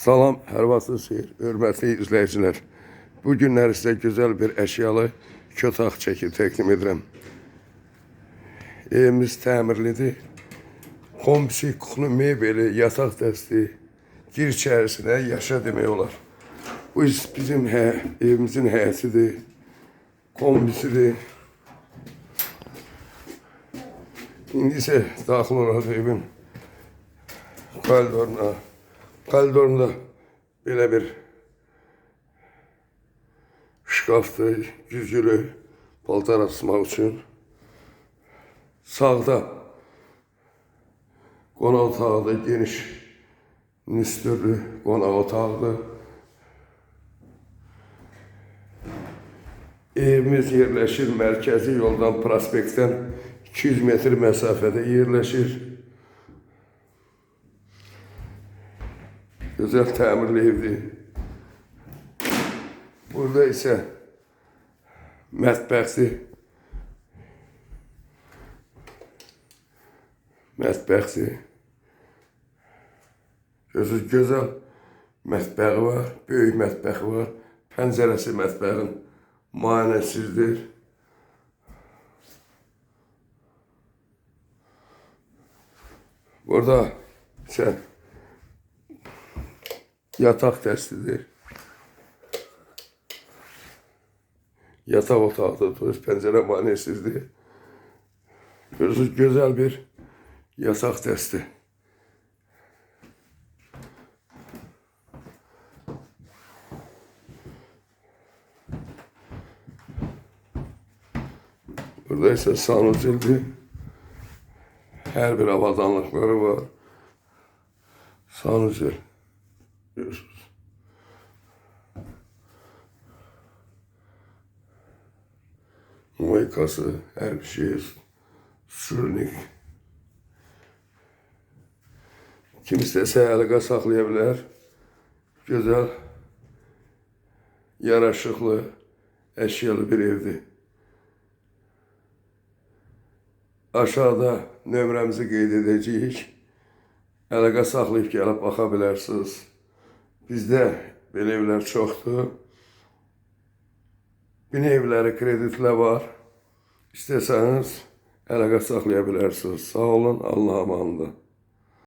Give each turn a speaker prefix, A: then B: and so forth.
A: Salam, hər vaxtınız xeyir, hörmətli izləyicilər. Bu günlər sizə gözəl bir əşyalı iki otaq çəki təqdim edirəm. Evimiz təmirlidir. Komsi, kuxlu mebeli, yataq dəsti, gir içərisinə yaşa demək olar. Bu bizim hə, evimizin həyətidir, kombisidir. İndi isə daxil olaq evin koridoruna. Koridorunda belə bir şkafdır, güzgülü paltar asmaq üçün. Sağda qonaq otağıdır, geniş nüstürlü qonaq otağıdır. Evimiz yerləşir mərkəzi yoldan, prospektdən 200 metr məsafədə yerləşir. Güzel təmirli evdir. Burada isə mətbəxdir. Mətbəxdir. Gözü gözəl mətbəxi var, böyük mətbəxi var. Pəncərəsi mətbəxin manəsizdir. Burada isə Yatak dəstidir. Yatak otağıdır, turist pəncərə manesizdir. Gözəl bir yatak dəsti. Burada ise sanucildir. Her bir avadanlıkları var. Sanucil. Görüyorsunuz. Moikası, her şey, sürünük. Kim istəsə əlqə saxlaya bilər. Gözəl, yaraşıqlı, bir evdir. Aşağıda nömrəmizi qeyd edəcəyik. Əlaqə saxlayıb gəlib baxa bilərsiniz. Bizdə belə evlər çoxdur. Bina evləri kreditlə var. İstəsəniz əlaqə saxlaya bilərsiniz. Sağ olun, Allah amanında.